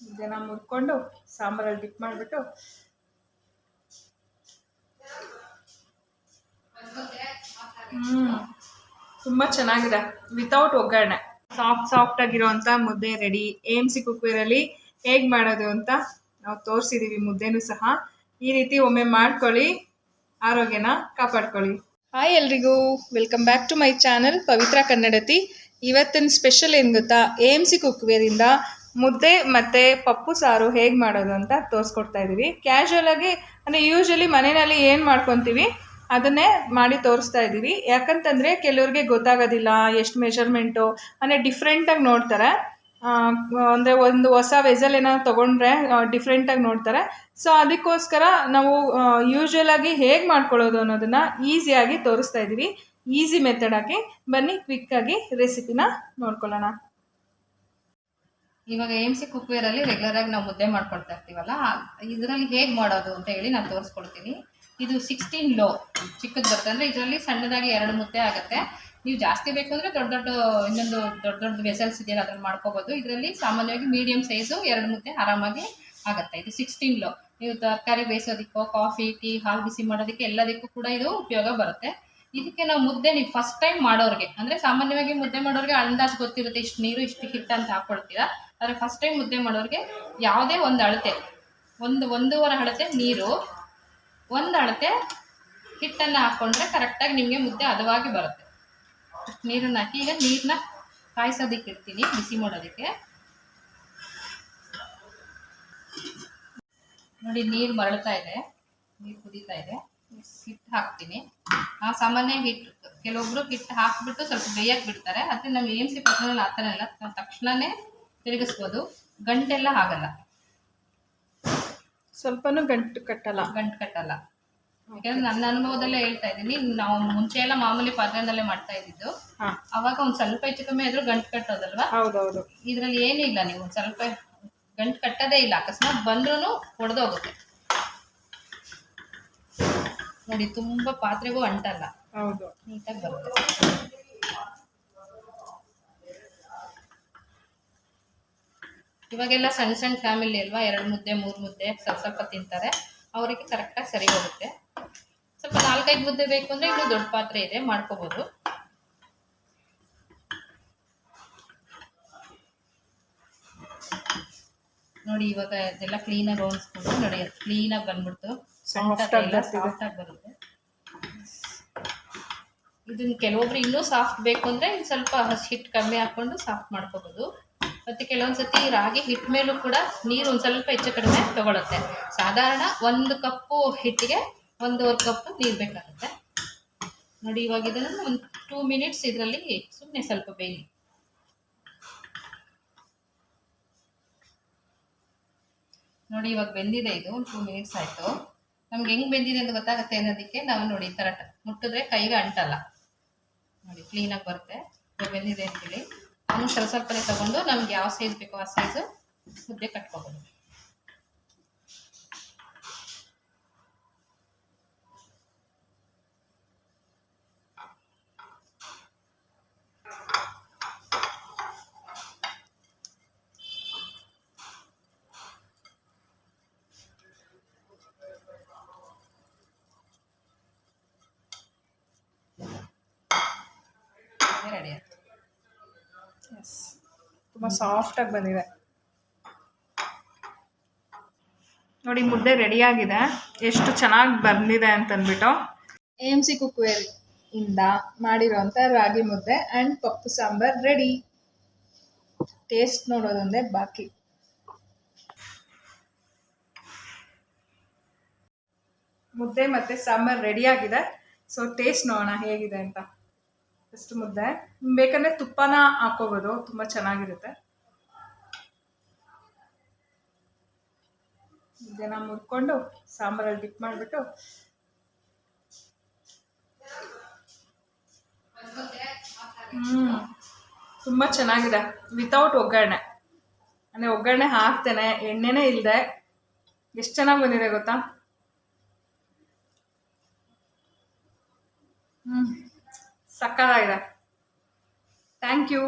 ಇದನ್ನ ಮುರ್ಕೊಂಡು ಸಾಂಬಾರಲ್ಲಿ ಡಿಪ್ ಮಾಡಿಬಿಟ್ಟು ಹ್ಮ್, ತುಂಬಾ ಚೆನ್ನಾಗಿದೆ. ವಿತೌಟ್ ಒಗ್ಗರಣೆ. ಸಾಫ್ಟ್ ಸಾಫ್ಟ್ ಆಗಿರುವಂಥ ಮುದ್ದೆ ರೆಡಿ ಏಮ್ ಸಿ ಕುಕ್ವೇರಲ್ಲಿ ಹೇಗೆ ಮಾಡೋದು ಅಂತ ನಾವು ತೋರಿಸಿದೀವಿ, ಮುದ್ದೆನೂ ಸಹ. ಈ ರೀತಿ ಒಮ್ಮೆ ಮಾಡ್ಕೊಳ್ಳಿ, ಆರೋಗ್ಯನ ಕಾಪಾಡ್ಕೊಳ್ಳಿ. ಹಾಯ್ ಎಲ್ರಿಗೂ. Welcome back to my channel Pavitra Kannadati. ಇವತ್ತಿನ ಸ್ಪೆಷಲ್ ಏನು ಗೊತ್ತಾ? ಎ ಎಂ ಸಿ ಕುಕ್ವೇರಿಂದ ಮುದ್ದೆ ಮತ್ತು ಪಪ್ಪು ಸಾರು ಹೇಗೆ ಮಾಡೋದು ಅಂತ ತೋರಿಸ್ಕೊಡ್ತಾ ಇದ್ದೀವಿ ಕ್ಯಾಶುವಲ್ ಆಗಿ, ಅಂದರೆ ಯೂಶ್ವಲಿ ಮನೆಯಲ್ಲಿ ಏನು ಮಾಡ್ಕೊತೀವಿ, ಅದನ್ನೇ ಮಾಡಿ ತೋರಿಸ್ತಾ ಇದ್ದೀವಿ ಯಾಕಂತಂದರೆ ಕೆಲವ್ರಿಗೆ ಗೊತ್ತಾಗೋದಿಲ್ಲ ಎಷ್ಟು ಮೆಷರ್ಮೆಂಟು ಅಂದರೆ ಡಿಫ್ರೆಂಟಾಗಿ ನೋಡ್ತಾರೆ. ಅಂದರೆ ಒಂದು ಹೊಸ ವೆಸಲ್ ಏನಾದ್ರು ತೊಗೊಂಡ್ರೆ ಡಿಫ್ರೆಂಟಾಗಿ ನೋಡ್ತಾರೆ. ಸೊ ಅದಕ್ಕೋಸ್ಕರ ನಾವು ಯೂಶ್ವಲ್ ಆಗಿ ಹೇಗೆ ಮಾಡ್ಕೊಳ್ಳೋದು ಅನ್ನೋದನ್ನು ಈಸಿಯಾಗಿ ತೋರಿಸ್ತಾ ಇದ್ದೀವಿ ಈಸಿ ಮೆಥಡ್ ಆಗಿ ಬನ್ನಿ ಕ್ವಿಕ್ಕಾಗಿ ರೆಸಿಪಿನ ನೋಡ್ಕೊಳ್ಳೋಣ. ಇವಾಗ ಎಂ ಸಿ ಕುಕ್ವೇರಲ್ಲಿ ರೆಗ್ಯುಲರ್ ಆಗಿ ನಾವು ಮುದ್ದೆ ಮಾಡ್ಕೊಳ್ತಾ ಇರ್ತೀವಲ್ಲ, ಇದರಲ್ಲಿ ಹೇಗೆ ಮಾಡೋದು ಅಂತ ಹೇಳಿ ನಾನು ತೋರಿಸ್ಕೊಡ್ತೀನಿ. ಇದು ಸಿಕ್ಸ್ಟೀನ್ ಲೋ ಚಿಕ್ಕದು ಬರುತ್ತೆ. ಅಂದರೆ ಇದರಲ್ಲಿ ಸಣ್ಣದಾಗಿ ಎರಡು ಮುದ್ದೆ ಆಗುತ್ತೆ. ನೀವು ಜಾಸ್ತಿ ಬೇಕು ಅಂದರೆ ದೊಡ್ಡ ದೊಡ್ಡ, ಇನ್ನೊಂದು ದೊಡ್ಡ ದೊಡ್ಡ ವೆಸಲ್ಸ್ ಇದೆಯಲ್ಲ ಅದನ್ನು ಮಾಡ್ಕೋಬೋದು. ಇದರಲ್ಲಿ ಸಾಮಾನ್ಯವಾಗಿ ಮೀಡಿಯಮ್ ಸೈಜು ಎರಡು ಮುದ್ದೆ ಆರಾಮಾಗಿ ಆಗುತ್ತೆ. ಇದು ಸಿಕ್ಸ್ಟೀನ್ ಲೋ ನೀವು ತರಕಾರಿ ಬೇಯಿಸೋದಕ್ಕೋ ಕಾಫಿ ಟೀ ಹಾಲು ಬಿಸಿ ಮಾಡೋದಕ್ಕೆ ಎಲ್ಲದಕ್ಕೂ ಕೂಡ ಇದು ಉಪಯೋಗ ಬರುತ್ತೆ. ಇದಕ್ಕೆ ನಾವು ಮುದ್ದೆ ನೀವು ಫಸ್ಟ್ ಟೈಮ್ ಮಾಡೋರಿಗೆ, ಅಂದರೆ ಸಾಮಾನ್ಯವಾಗಿ ಮುದ್ದೆ ಮಾಡೋರಿಗೆ ಅಂದಾಜು ಗೊತ್ತಿರುತ್ತೆ ಇಷ್ಟು ನೀರು, ಇಷ್ಟು ಹಿಟ್ಟು ಅಂತ ಹಾಕ್ಕೊಳ್ತೀರಾ ಆದರೆ ಫಸ್ಟ್ ಟೈಮ್ ಮುದ್ದೆ ಮಾಡೋರಿಗೆ ಯಾವುದೇ ಒಂದು ಅಳತೆ, ಒಂದು, ಒಂದೂವರೆ ಅಳತೆ ನೀರು, ಒಂದು ಅಳತೆ ಹಿಟ್ಟನ್ನು ಹಾಕ್ಕೊಂಡ್ರೆ ಕರೆಕ್ಟಾಗಿ ನಿಮಗೆ ಮುದ್ದೆ ಹದವಾಗಿ ಬರುತ್ತೆ. ನೀರನ್ನು ಹಾಕಿ, ಈಗ ನೀರನ್ನ ಕಾಯಿಸೋದಕ್ಕೆ ಇಡ್ತೀನಿ, ಬಿಸಿ ಮಾಡೋದಕ್ಕೆ. ನೋಡಿ, ನೀರು ಮರಳ್ತಾ ಇದೆ, ನೀರು ಕುದೀತಾ ಇದೆ. ಹಿಟ್ಟು ಹಾಕ್ತೀನಿ. ಆ ಸಾಮಾನ್ಯ ಹಿಟ್ಟು ಕೆಲವೊಬ್ರು ಹಿಟ್ಟು ಹಾಕ್ಬಿಟ್ಟು ಸ್ವಲ್ಪ ಬೇಯಕ್ ಬಿಡ್ತಾರೆ. ಆದರೆ ನಾವು ಏನು ಸಿ ಪತ್ರದಲ್ಲಿ ಆ ಥರ ಇಲ್ಲ ನಾವು ತಕ್ಷಣವೇ ತಿರುಗಿಸ್ಬೋದು. ಗಂಟೆಲ್ಲ ಆಗಲ್ಲ. ಸ್ವಲ್ಪನೂ ಗಂಟು ಕಟ್ಟಲ್ಲ. ಗಂಟು ಕಟ್ಟಲ್ಲ. ಯಾಕಂದ್ರೆ ನನ್ನ ಅನುಭವದಲ್ಲೇ ಹೇಳ್ತಾ ಇದ್ದೀನಿ ನಾವು ಮುಂಚೆ ಎಲ್ಲ ಮಾಮೂಲಿ ಪಾತ್ರೆನಲ್ಲೇ ಮಾಡ್ತಾ ಇದ್ದಿದ್ದು. ಅವಾಗ ಒಂದ್ ಸ್ವಲ್ಪ ಹೆಚ್ಚು ಕಮ್ಮಿ ಆದ್ರೂ ಗಂಟು ಕಟ್ಟೋದಲ್ವಾ? ಇದ್ರಲ್ಲಿ ಏನಿಲ್ಲ ಏನೂ ಇಲ್ಲ ನೀವು ಒಂದು ಸ್ವಲ್ಪ ಗಂಟು ಕಟ್ಟೋದೇ ಇಲ್ಲ. ಅಕಸ್ಮಾತ್ ಬಂದ್ರೂ ಹೊಡೆದೋಗುತ್ತೆ ನೋಡಿ ತುಂಬಾ ಪಾತ್ರೆಗೂ ಅಂಟಲ್ಲ. ಹೌದು. ನೀಟಾಗಿ ಬರುತ್ತೆ. ಇವಾಗೆಲ್ಲ ಸಣ್ಣ ಸಣ್ಣ ಫ್ಯಾಮಿಲಿ ಅಲ್ವಾ? ಎರಡು ಮುದ್ದೆ ಮೂರು ಮುದ್ದೆ ಸ್ವಲ್ಪ ಸ್ವಲ್ಪ ತಿಂತಾರೆ. ಅವರಿಗೆ ಕರೆಕ್ಟಾಗಿ ಸರಿ ಹೋಗುತ್ತೆ. ಸ್ವಲ್ಪ ನಾಲ್ಕೈದು ಮುದ್ದೆ ಬೇಕು ಅಂದರೆ ಇನ್ನೂ ದೊಡ್ಡ ಪಾತ್ರೆ ಇದೆ ಮಾಡ್ಕೋಬೋದು. ನೋಡಿ ಇವಾಗ ಇದೆಲ್ಲ ಕ್ಲೀನಾಗಿ ಓಡಿಸ್ಕೊಂಡು ನೋಡಿ ಕ್ಲೀನಾಗಿ ಬಂದ್ಬಿಡ್ತು. ಸಾಫ್ಟ್ ಆಗಿ ಬರುತ್ತೆ. ಇದನ್ನ ಕೆಲವೊಬ್ರು ಇನ್ನೂ ಸಾಫ್ಟ್ ಬೇಕು ಅಂದರೆ ಸ್ವಲ್ಪ ಹಸಿ ಹಿಟ್ಟು ಕಮ್ಮಿ ಹಾಕ್ಕೊಂಡು ಸಾಫ್ಟ್ ಮಾಡ್ಕೋಬೋದು. ಮತ್ತು ಕೆಲವೊಂದು ಸತಿ ರಾಗಿ ಹಿಟ್ಟು ಮೇಲೂ ಕೂಡ ನೀರು ಒಂದು ಸ್ವಲ್ಪ ಹೆಚ್ಚು ಕಡಿಮೆ ತಗೊಳುತ್ತೆ. ಸಾಧಾರಣ ಒಂದು ಕಪ್ಪು ಹಿಟ್ಟಿಗೆ ಒಂದೂವರೆ ಕಪ್ ನೀರು ಬೇಕಾಗುತ್ತೆ. ನೋಡಿ ಇವಾಗ ಇದನ್ನು ಒಂದು ಟೂ ಮಿನಿಟ್ಸ್ ಇದರಲ್ಲಿ ಸುಮ್ಮನೆ ಸ್ವಲ್ಪ ಬೇಯಲಿ ನೋಡಿ, ಇವಾಗ ಬೆಂದಿದೆ ಇದು. ಒಂದು ಟೂ ಮಿನಿಟ್ಸ್ ಆಯಿತು. ನಮ್ಗೆ ಹೆಂಗೆ ಬೆಂದಿದೆ ಅಂತ ಗೊತ್ತಾಗುತ್ತೆ ಅನ್ನೋದಕ್ಕೆ ನಾವು ನೋಡಿ, ಈ ಥರ ಮುಟ್ಟಿದ್ರೆ ಕೈಗೆ ಅಂಟಲ್ಲ. ನೋಡಿ ಕ್ಲೀನಾಗಿ ಬರುತ್ತೆ. ಬೆಂದಿದೆ ಅಂತೇಳಿ. ಅದನ್ನು ಸ್ವಲ್ಪ ಸ್ವಲ್ಪನೇ ತೊಗೊಂಡು ನಮ್ಗೆ ಯಾವ ಸೈಜ್ ಬೇಕೋ ಆ ಸೈಜು ಮುದ್ದೆ ಕಟ್ಕೋಬೋದು ರೆಡಿ ಆಯ್ತು ಎಸ್ ತುಂಬ ಸಾಫ್ಟಾಗಿ ಬಂದಿದೆ. ನೋಡಿ ಮುದ್ದೆ ರೆಡಿಯಾಗಿದೆ ಎಷ್ಟು ಚೆನ್ನಾಗಿ ಬಂದಿದೆ ಅಂತಂದ್ಬಿಟ್ಟು. ಎ ಎಂ ಸಿ ಕುಕ್ವೇರ್ ಇಂದ ಮಾಡಿರೋಂಥ ರಾಗಿ ಮುದ್ದೆ ಆ್ಯಂಡ್ ಪಪ್ಪು ಸಾಂಬಾರ್ ರೆಡಿ ಟೇಸ್ಟ್ ನೋಡೋದೊಂದೇ ಬಾಕಿ. ಮುದ್ದೆ ಮತ್ತು ಸಾಂಬಾರ್ ರೆಡಿಯಾಗಿದೆ ಸೊ ಟೇಸ್ಟ್ ನೋಡೋಣ ಹೇಗಿದೆ ಅಂತ. ಫಸ್ಟ್ ಮುದ್ದೆ. ಬೇಕಂದ್ರೆ ತುಪ್ಪನ ಹಾಕೋಬೋದು, ತುಂಬ ಚೆನ್ನಾಗಿರುತ್ತೆ. ಮುದ್ದೆನ ಮುರ್ಕೊಂಡು ಸಾಂಬಾರಲ್ಲಿ ಡಿಪ್ ಮಾಡಿಬಿಟ್ಟು. ಹ್ಞೂ ತುಂಬ ಚೆನ್ನಾಗಿದೆ. ವಿತೌಟ್ ಒಗ್ಗರಣೆ. ಅಂದರೆ ಒಗ್ಗರಣೆ ಹಾಕ್ತೇನೆ, ಎಣ್ಣೆನೇ ಇಲ್ಲದೆ ಎಷ್ಟು ಚೆನ್ನಾಗಿ ಬಂದಿದೆ ಗೊತ್ತಾ? ಸಕ್ಕತ್ತಾಗಿದೆ. Thank you